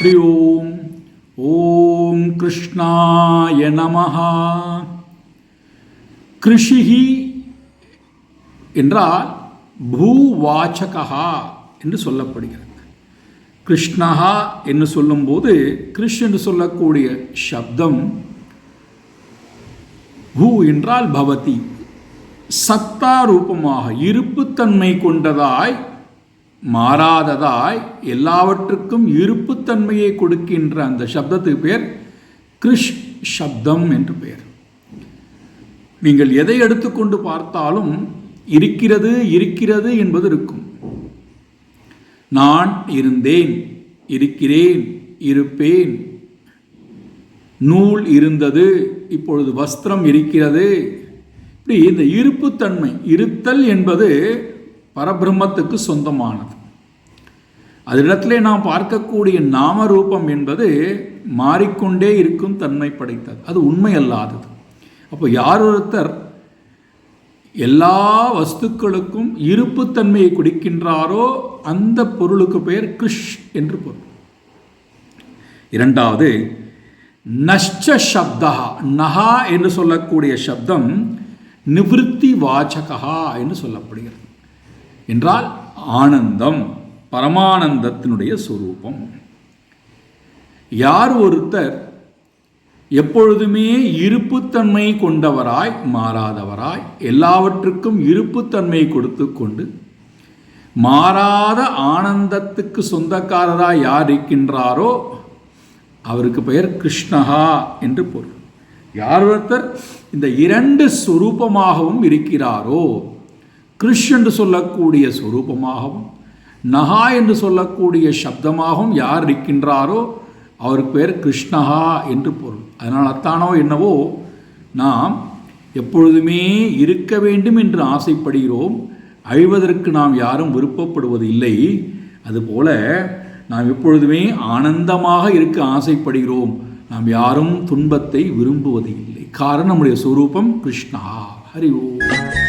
ஹரி ஓம் ஓம் கிருஷ்ணாய நமஹா கிருஷிகி என்றால் பூவாச்சகா என்று சொல்லப்படுகிறது. கிருஷ்ணஹா என்று சொல்லும்போது கிருஷ் என்று சொல்லக்கூடிய சப்தம் பூ என்றால் பவதி சத்தா ரூபமாக இருப்புத்தன்மை கொண்டதாய் மாறாததாய் எல்லாவற்றுக்கும் இருப்புத்தன்மையை கொடுக்கின்ற அந்த சப்தத்துக்கு பேர் கிருஷ் சப்தம் என்று பெயர். நீங்கள் எதை எடுத்துக்கொண்டு பார்த்தாலும் இருக்கிறது இருக்கிறது என்பது இருக்கும். நான் இருந்தேன் இருக்கிறேன் இருப்பேன். நூல் இருந்தது இப்பொழுது வஸ்திரம் இருக்கிறது. இப்படி இந்த இருப்புத்தன்மை இருத்தல் என்பது பரபிரம்மத்துக்கு சொந்தமானது. அதனிடத்திலே நாம் பார்க்கக்கூடிய நாம ரூபம் என்பது மாறிக்கொண்டே இருக்கும் தன்மை படைத்தது. அது உண்மை அல்லாதது அப்போ யார் ஒருத்தர் எல்லா வஸ்துக்களுக்கும் இருப்புத்தன்மையை குடிக்கின்றாரோ அந்த பொருளுக்கு பெயர் கிருஷ் என்று பொருள். இரண்டாவது நஷ்ட சப்தா நகா என்று சொல்லக்கூடிய சப்தம் நிவிருத்தி வாச்சகா என்று சொல்லப்படுகிறது. என்றால் ஆனந்தம் பரமானந்தத்தினுடைய சுரூபம். யார் ஒருத்தர் எப்பொழுதுமே இருப்புத்தன்மை கொண்டவராய் மாறாதவராய் எல்லாவற்றுக்கும் இருப்புத்தன்மை கொடுத்து கொண்டு மாறாத ஆனந்தத்துக்கு சொந்தக்காரராய் யார் இருக்கின்றாரோ அவருக்கு பெயர் கிருஷ்ணகா என்று பொருள். யார் ஒருத்தர் இந்த இரண்டு சுரூபமாகவும் இருக்கிறாரோ கிறிஷ் என்று சொல்லக்கூடிய சுரூபமாகவும் நகா என்று சொல்லக்கூடிய சப்தமாகவும் யார் இருக்கின்றாரோ அவருக்கு பேர் கிருஷ்ணகா என்று பொருள். அதனால் அத்தானோ என்னவோ நாம் எப்பொழுதுமே இருக்க வேண்டும் என்று ஆசைப்படுகிறோம். அழிவதற்கு நாம் யாரும் விருப்பப்படுவது இல்லை அதுபோல நாம் எப்பொழுதுமே ஆனந்தமாக இருக்க ஆசைப்படுகிறோம். நாம் யாரும் துன்பத்தை விரும்புவது இல்லை காரணம் நம்முடைய சுரூபம் கிருஷ்ணா. ஹரி ஓம்.